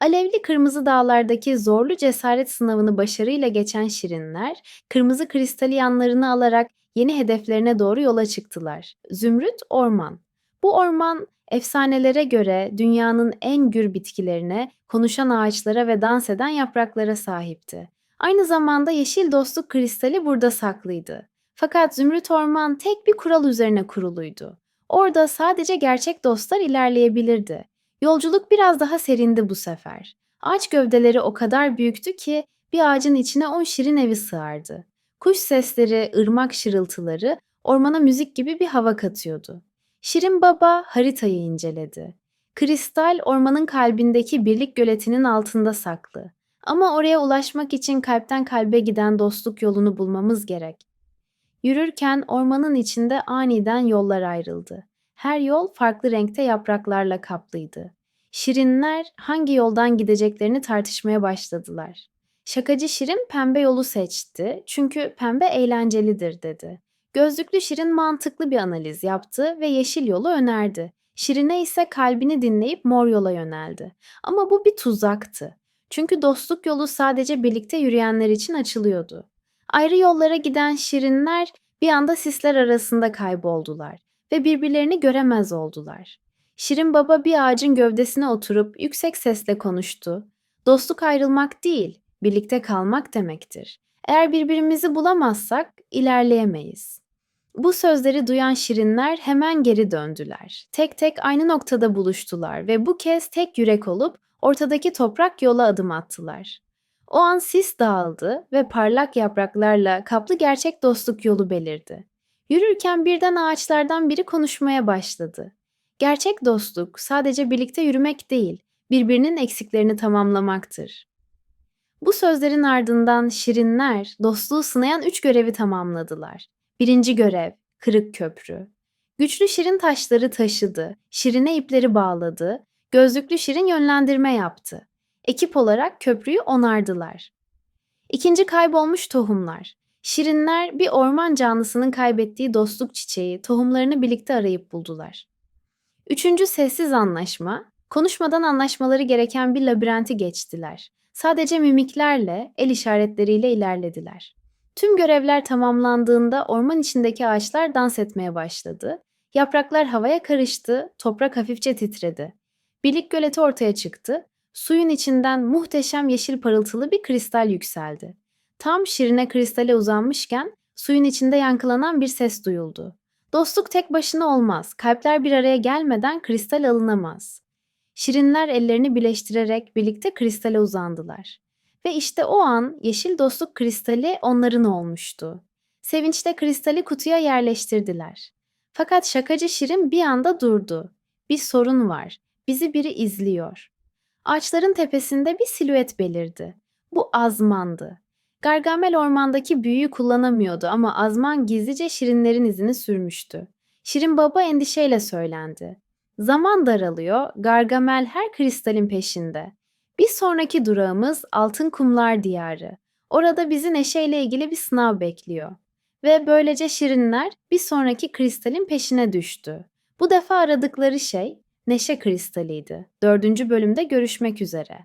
Alevli Kırmızı Dağlar'daki zorlu cesaret sınavını başarıyla geçen şirinler, kırmızı kristali yanlarına alarak yeni hedeflerine doğru yola çıktılar. Zümrüt Orman. Bu orman efsanelere göre dünyanın en gür bitkilerine, konuşan ağaçlara ve dans eden yapraklara sahipti. Aynı zamanda yeşil dostluk kristali burada saklıydı. Fakat Zümrüt Orman tek bir kural üzerine kuruluydu. Orada sadece gerçek dostlar ilerleyebilirdi. Yolculuk biraz daha serindi bu sefer. Ağaç gövdeleri o kadar büyüktü ki bir ağacın içine on şirin evi sığardı. Kuş sesleri, ırmak şırıltıları ormana müzik gibi bir hava katıyordu. Şirin Baba haritayı inceledi. Kristal ormanın kalbindeki birlik göletinin altında saklı. Ama oraya ulaşmak için kalpten kalbe giden dostluk yolunu bulmamız gerek. Yürürken ormanın içinde aniden yollar ayrıldı. Her yol farklı renkte yapraklarla kaplıydı. Şirinler hangi yoldan gideceklerini tartışmaya başladılar. Şakacı Şirin pembe yolu seçti çünkü pembe eğlencelidir dedi. Gözlüklü Şirin mantıklı bir analiz yaptı ve yeşil yolu önerdi. Şirine ise kalbini dinleyip mor yola yöneldi. Ama bu bir tuzaktı. Çünkü dostluk yolu sadece birlikte yürüyenler için açılıyordu. Ayrı yollara giden şirinler bir anda sisler arasında kayboldular ve birbirlerini göremez oldular. Şirin Baba bir ağacın gövdesine oturup yüksek sesle konuştu. Dostluk ayrılmak değil, birlikte kalmak demektir. Eğer birbirimizi bulamazsak ilerleyemeyiz. Bu sözleri duyan şirinler hemen geri döndüler. Tek tek aynı noktada buluştular ve bu kez tek yürek olup ortadaki toprak yola adım attılar. O an sis dağıldı ve parlak yapraklarla kaplı gerçek dostluk yolu belirdi. Yürürken birden ağaçlardan biri konuşmaya başladı. Gerçek dostluk sadece birlikte yürümek değil, birbirinin eksiklerini tamamlamaktır. Bu sözlerin ardından şirinler dostluğu sınayan üç görevi tamamladılar. Birinci görev, kırık köprü. Güçlü şirin taşları taşıdı, şirine ipleri bağladı, gözlüklü şirin yönlendirme yaptı. Ekip olarak köprüyü onardılar. İkinci kaybolmuş tohumlar. Şirinler bir orman canlısının kaybettiği dostluk çiçeği, tohumlarını birlikte arayıp buldular. Üçüncü sessiz anlaşma, konuşmadan anlaşmaları gereken bir labirenti geçtiler. Sadece mimiklerle, el işaretleriyle ilerlediler. Tüm görevler tamamlandığında orman içindeki ağaçlar dans etmeye başladı. Yapraklar havaya karıştı, toprak hafifçe titredi. Birlik göleti ortaya çıktı. Suyun içinden muhteşem yeşil parıltılı bir kristal yükseldi. Tam şirine kristale uzanmışken suyun içinde yankılanan bir ses duyuldu. Dostluk tek başına olmaz. Kalpler bir araya gelmeden kristal alınamaz. Şirinler ellerini birleştirerek birlikte kristale uzandılar. Ve işte o an yeşil dostluk kristali onların olmuştu. Sevinçle kristali kutuya yerleştirdiler. Fakat şakacı Şirin bir anda durdu. Bir sorun var. Bizi biri izliyor. Ağaçların tepesinde bir silüet belirdi. Bu Azman'dı. Gargamel ormandaki büyüyü kullanamıyordu ama Azman gizlice Şirinlerin izini sürmüştü. Şirin Baba endişeyle söylendi. Zaman daralıyor, Gargamel her kristalin peşinde. Bir sonraki durağımız Altın Kumlar Diyarı. Orada bizi neşeyle ilgili bir sınav bekliyor. Ve böylece Şirinler bir sonraki kristalin peşine düştü. Bu defa aradıkları şey Neşe Kristali'ydi. Dördüncü bölümde görüşmek üzere.